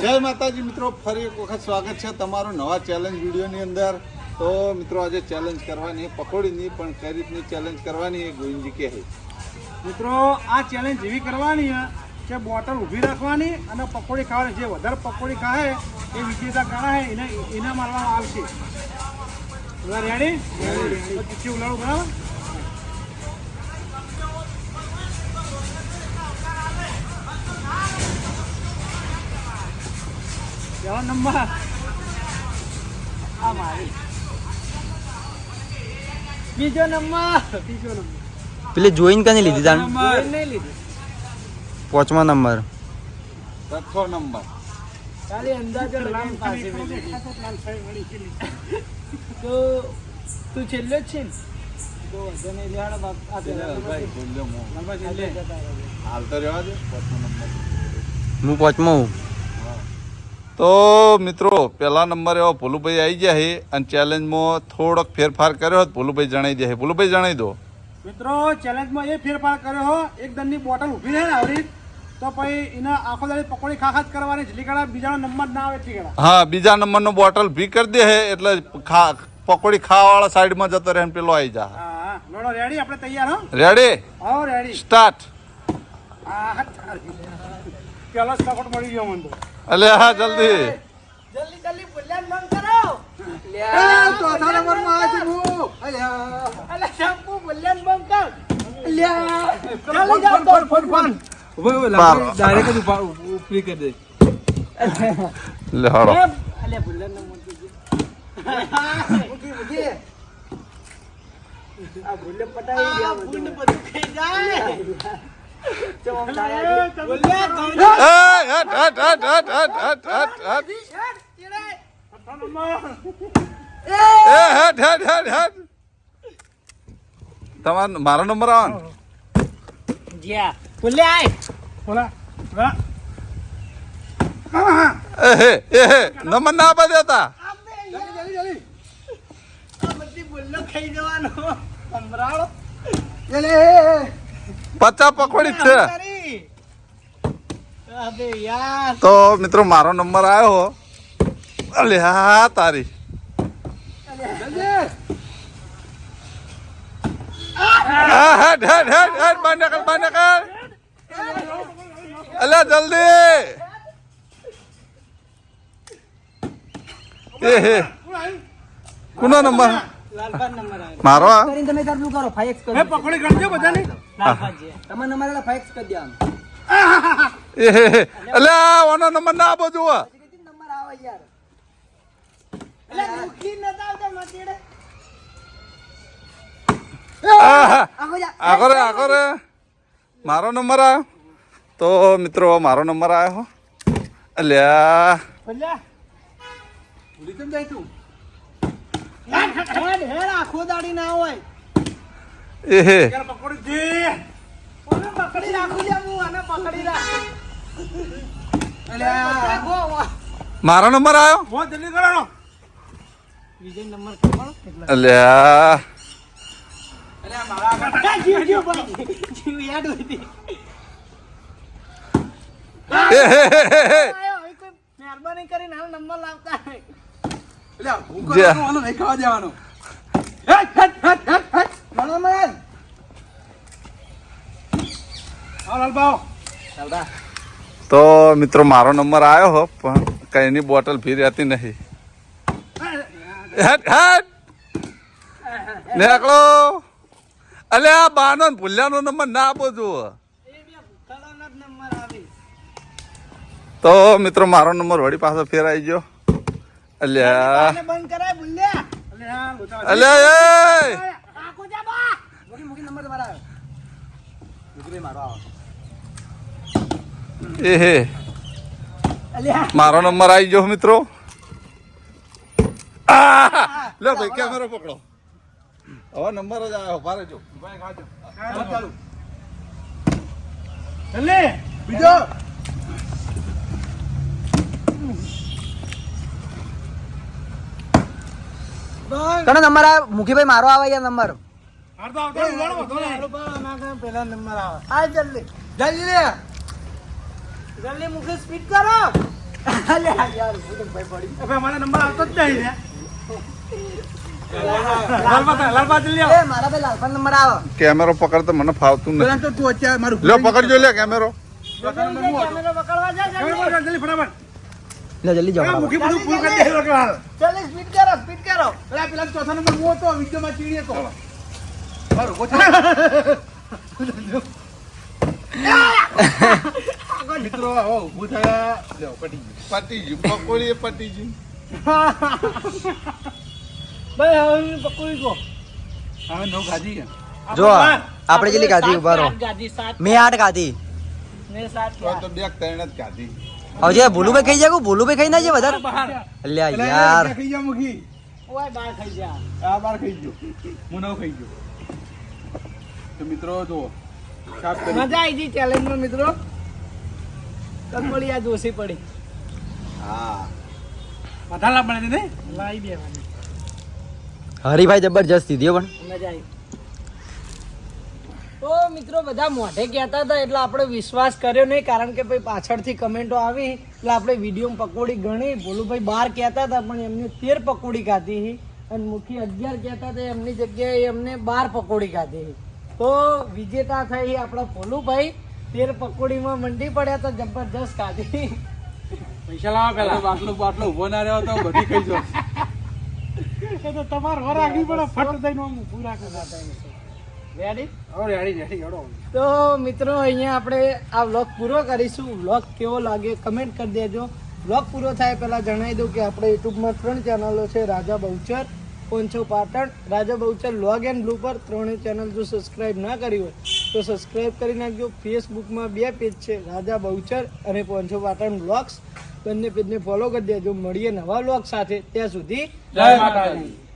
જય માતાજી મિત્રો ફરી એક વખત સ્વાગત છે તમારું નવા ચેલેન્જ વિડીયોની અંદર. તો મિત્રો આજે ચેલેન્જ કરવાની પકોડીની પણ કઈ રીતની ચેલેન્જ કરવાની એ ગોવિંદજી કહે. મિત્રો આ ચેલેન્જ એવી કરવાની કે બોટલ ઊભી રાખવાની અને પકોડી ખાવાની. જે વધારે પકોડી ખાય એ વિજેતા ગણાય એને એને મારવામાં આવશે. રેડી ચીઠી ઉલાડું બરાબર? કેવો નંબર. આ મારી. બીજો નંબર. બીજો નંબર. પેલી જોઈન કને લીધી નંબર. નહીં લીધું. પાંચમા નંબર. છઠ્ઠો નંબર. ખાલી અંદાજે લાઈન પાસે તો તું છેલ્લો જ છે ને? તો લેવાડો બાપ. આ ભાઈ બોલ્યો મો. હાલ તો રહેવા દે. પાંચમો નંબર. હું પાંચમો હું. તો મિત્રો પહેલા નંબર એવો ભોલુભાઈ આવી ગયા છે અને ચેલેન્જમાં થોડોક ફેરફાર કર્યો હોત ભોલુભાઈ જણાવી દે ભોલુભાઈ જણાવી દો. મિત્રો ચેલેન્જમાં એ ફેરફાર કર્યો હો એક દંડની બોટલ ઊભી રહે ને તો પછી એને આખો દાડી પકોડી ખા ખા કરવાની જેટલી ગળા બીજાનો નંબર ના આવે એટલી હા બીજા નંબરનો બોટલ ભી કરી દે હે એટલે ખા પકોડી ખાવાવાળા સાઈડમાં જતો રહે પેલો આવી જા. હા હા રેડી આપણે તૈયાર હો? રેડી આવો રેડી સ્ટાર્ટ હા પેલા જ મળી ગયો મને અલે હા જલ્દી. જલ્દી જલ્દી બોલ્યા મન કરો. લે ચોથા નંબરમાં આ છું અલે અલે શંકુ બોલ્યા મન કર. લે જલ્દી જાવ ફોન ફોન ફોન. ઓય ઓય લાગે ડાયરેક્ટ જ ઉપરી કરી દે. લે હારો. અલે બોલ્યા ન મન કીજે આ ભૂલે પટાઈ ગયા બધું ભૂલ બધું જાય. તમારો મારો નંબર આવવાનો જ્યા બોલે આય બોલા એહે એહે નમન ના આપા દેતા જલ્દી જલ્દી જલ્દી પચા પકોડી છે. તો મિત્રો મારો નંબર આવ્યો અલે હા તારી. અલ્યા જલ્દી. એ હે. કોનો નંબર? મારો કરીને તમે કેટલું કરો 5x કરો પકડી કરજો બધાને. તમે નંબર ફાઈવ એક્સ કરી દેવાનું. એટલે ઓનો નંબર ના આપો જુઓ. નંબર આવે યાર. આગળ આગળ મારો નંબર આવ્યો તો મિત્રો મારો નંબર આવ્યો અલ્યા. હેડ હેડ આખો દાડી ના હોય. એ હે દે. ઓને પકડી રાખું લે હું? આને પકડી રાખું. મારો નંબર આવ્યો બહુ જલ્દી કરો વિજય નંબર ખબર કેટલા અલ્યા જીવ જીવ જીવ યાદ હતી એ હે હે હે. હે. આયો હવે કોઈ મહેરબાની કરીને હાલ નંબર લાવતા તો મિત્રો મારો નંબર આવ્યો હો પણ કઈની બોટલ ભી રહેતી નહીં. નીકળો. અલે આ અલ્યા બાનો ને ભૂલ્યાનો નંબર ના આપો જુઓ. તો મિત્રો મારો નંબર વળી પાછો ફેરાઈ ગયો. અલ્યા બંધ કરાય ભૂલ્યા અલ્યા એ આખો જા બા મૂકી મૂકી નંબર તમારા આવે મૂકી મારો આવે એ હે અલ્યા મારો નંબર આવી ગયો મિત્રો આહ! લે ભાઈ કેમેરો પકડો હવે નંબર જ આવ્યો ભારે જો જલ્દી બીજો તને નંબર આવે મુખીભાઈ મારો આવે યાર નંબર? પેલા નંબર આવે. આ જલ્દી. જલ્દી લે. જલ્દી મુખી સ્પીડ કરો. અલે યાર ભાઈ પડી હવે મને નંબર આવતો કેમેરો પકડ તો મને ફાવતું નથી. લ્યો પકડજો લે કેમેરો. પકડવા જા જલ્દી ફટાફટ. લે જલ્દી જાઓ મુખી બધું પૂરું કરી દે લોકો હાલ. જલ્દી સ્પીડ કરો સ્પીડ કરો. પેલા પેલા ચોથા નંબર મો તો વિડિયો માં ચીડીએ તો બરોબર મિત્રો આવો ઊભું થયા. લ્યો પટી ગયું. પટી ગયું. પકોડી પટી ગયું. ભાઈ હવે હું કો ગયો હવે નો ગાજી છે. જો આપણે જેલી ગાધી ઊભા રહો? મેં આઠ ગાધી. મેં સાત તો તો બે ત્રણ જ કાઢી હવે જે ભૂલુભાઈ ખાઈ જાય ભૂલુભાઈ ખાઈ ના છે વધારે. અલ્યા યાર. ખાઈ જા મુખી. ઓય બાર ખાઈ જા. આ બાર ખાઈ જો હું ખાઈ જો તો મિત્રો જો સાફ કરી. મજા આવી ગઈ ચેલેન્જમાં મિત્રો. કકડી આ દોશી પડી. હા. બધા લાભ મળે ને? લાવી દેવાની. હરીભાઈ જબરજસ્ત દીધી પણ. મજા આવી તો મિત્રો બધા મોઢે કહેતા હતા એટલે આપણે વિશ્વાસ કર્યો નહીં કારણ કે ભાઈ પાછળથી કમેન્ટો આવી એટલે આપણે વિડીયોમાં પકોડી ગણી. ભોલુભાઈ બાર કહેતા હતા પણ એમને તેર પકોડી ખાધી હતી અને મુખી અગિયાર કહેતા હતા એમની જગ્યાએ એમને બાર પકોડી ખાધી હતી તો વિજેતા થઈ આપણા ભોલુભાઈ. તેર પકોડીમાં મંડી પડ્યા તો જબરજસ્ત ખાધી પૈસા લાવા પેલા. બાટલો બાટલો ઊભો ના રહ્યો તો બધી ખાઈ જો એ તો તમારે વરાગી પડે ફટ દઈને ઊભું રાખે રેડી તો મિત્રો અહીંયા આપણે આ વ્લોગ પૂરો કરીશું. વ્લોગ કેવો લાગે કમેન્ટ કરી દેજો. વ્લોગ પૂરો થાય પહેલાં જણાવી દઉં કે આપણે યુટ્યુબમાં ત્રણ ચેનલો છે Raja Bahuchar પોંછો Patan. Raja Bahuchar log and blue પર ત્રણેય ચેનલ જો સબસ્ક્રાઇબ ના કરી હોય તો સબસ્ક્રાઇબ કરી નાખજો. ફેસબુકમાં બે પેજ છે રાજા બહુચર અને પોંછો પાટણ બ્લોગ્સ બંને પેજને ફોલો કરી દેજો. મળીએ નવા વ્લોગ સાથે. ત્યાં સુધી જય માતાજી.